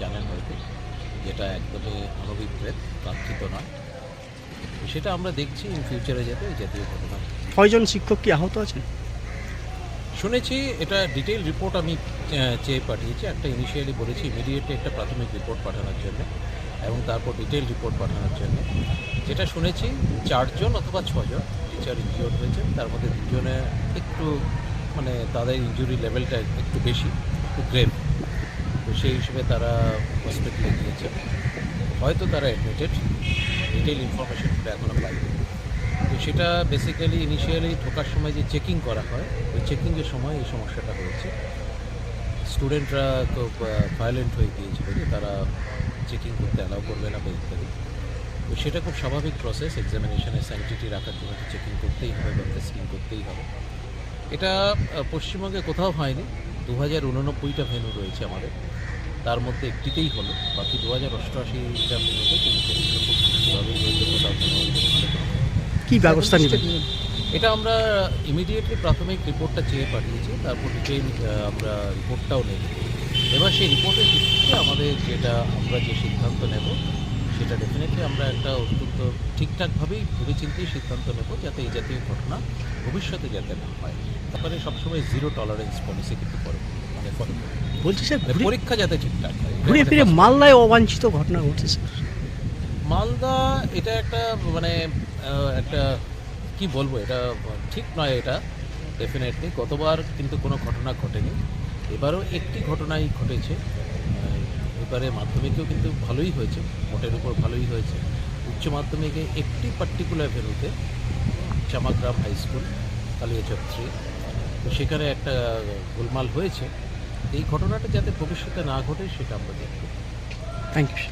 জানেন হয়তো যেটা একদমই অনভিপ্রেত কাঙ্ক্ষিত নয়। সেটা আমরা দেখছি ইন ফিউচারে যাতে জাতীয় ঘটনা কয়জন শিক্ষক কি আহত আছেন? শুনেছি, এটা ডিটেল রিপোর্ট আমি চেয়ে পাঠিয়েছি। একটা ইনিশিয়ালি বলেছি ইমিডিয়েটলি একটা প্রাথমিক রিপোর্ট পাঠানোর জন্য এবং তারপর ডিটেল রিপোর্ট পাঠানোর জন্য। যেটা শুনেছি, চারজন অথবা ছজন টিচার ইনজিওর হয়েছেন, তার মধ্যে দুজনে একটু মানে তাদের ইনজুরি লেভেলটা একটু বেশি, একটু গ্রেভ তো সেই হিসেবে তারা হসপিটালে গিয়েছে। হয়তো তারা অ্যাডমিটেড ডিটেল ইনফরমেশনটা এখনও পাইনি। সেটা বেসিক্যালি ইনিশিয়ালি ঢোকার সময় যে চেকিং করা হয়, ওই চেকিংয়ের সময় এই সমস্যাটা হয়েছে। স্টুডেন্টরা খুব ভায়োলেন্ট হয়ে গিয়েছিল যে তারা চেকিং করতে অ্যালাউ করবে না বা ইত্যাদি। তো সেটা খুব স্বাভাবিক প্রসেস এক্সামিনেশনের স্যানিটিটি রাখার জন্য চেকিং করতেই হবে বা টেস্টিং করতেই হবে। এটা পশ্চিমবঙ্গে কোথাও হয়নি। দু হাজার উননব্বইটা ভেন্যু রয়েছে আমাদের। তার মধ্যে একটিতেই হলো। বাকি দু হাজার অষ্টআশিটা ভেন্যুতে কিন্তু খুব সুষ্ঠুভাবেই হয়েছে। কোথাও কোনো কি ব্যবস্থা নেবেন? এটা আমরা ইমিডিয়েটলি প্রাথমিক রিপোর্টটা চেয়ে পাঠিয়েছি তারপর ডিটেল আমরা রিপোর্টটাও নেব। এবার সেই রিপোর্টের ভিত্তিতে আমাদের যেটা আমরা যে সিদ্ধান্ত নেব সেটা ডেফিনেটলি আমরা একটা অত্যন্ত ঠিকঠাকভাবেই ভেবেচিন্তেই সিদ্ধান্ত নেব যাতে এই জাতীয় ঘটনা ভবিষ্যতে যাতে না হয়। তারপরে সবসময় জিরো টলারেন্স পলিসি কিন্তু করে মানে বলছি স্যার মানে পরীক্ষা যাতে ঠিকঠাক হয়। ঘুরে ফিরে কাজ। মালদায় অবাঞ্ছিত ঘটনা ঘটছে। স্যার মালদা এটা একটা মানে একটা, কি বলব, এটা ঠিক নয় এটা ডেফিনেটলি গতবার কিন্তু কোনো ঘটনা ঘটেনি। এবারও একটি ঘটনাই ঘটেছে। এবারে মাধ্যমিকেও কিন্তু ভালোই হয়েছে, মোটের উপর ভালোই হয়েছে। উচ্চ মাধ্যমিকে একটি particular ভেনুতে Chamagram high school Kaliachak three তো সেখানে একটা গোলমাল হয়েছে। এই ঘটনাটা যাতে ভবিষ্যতে না ঘটে, সেটা আমরা দেখব। Thank you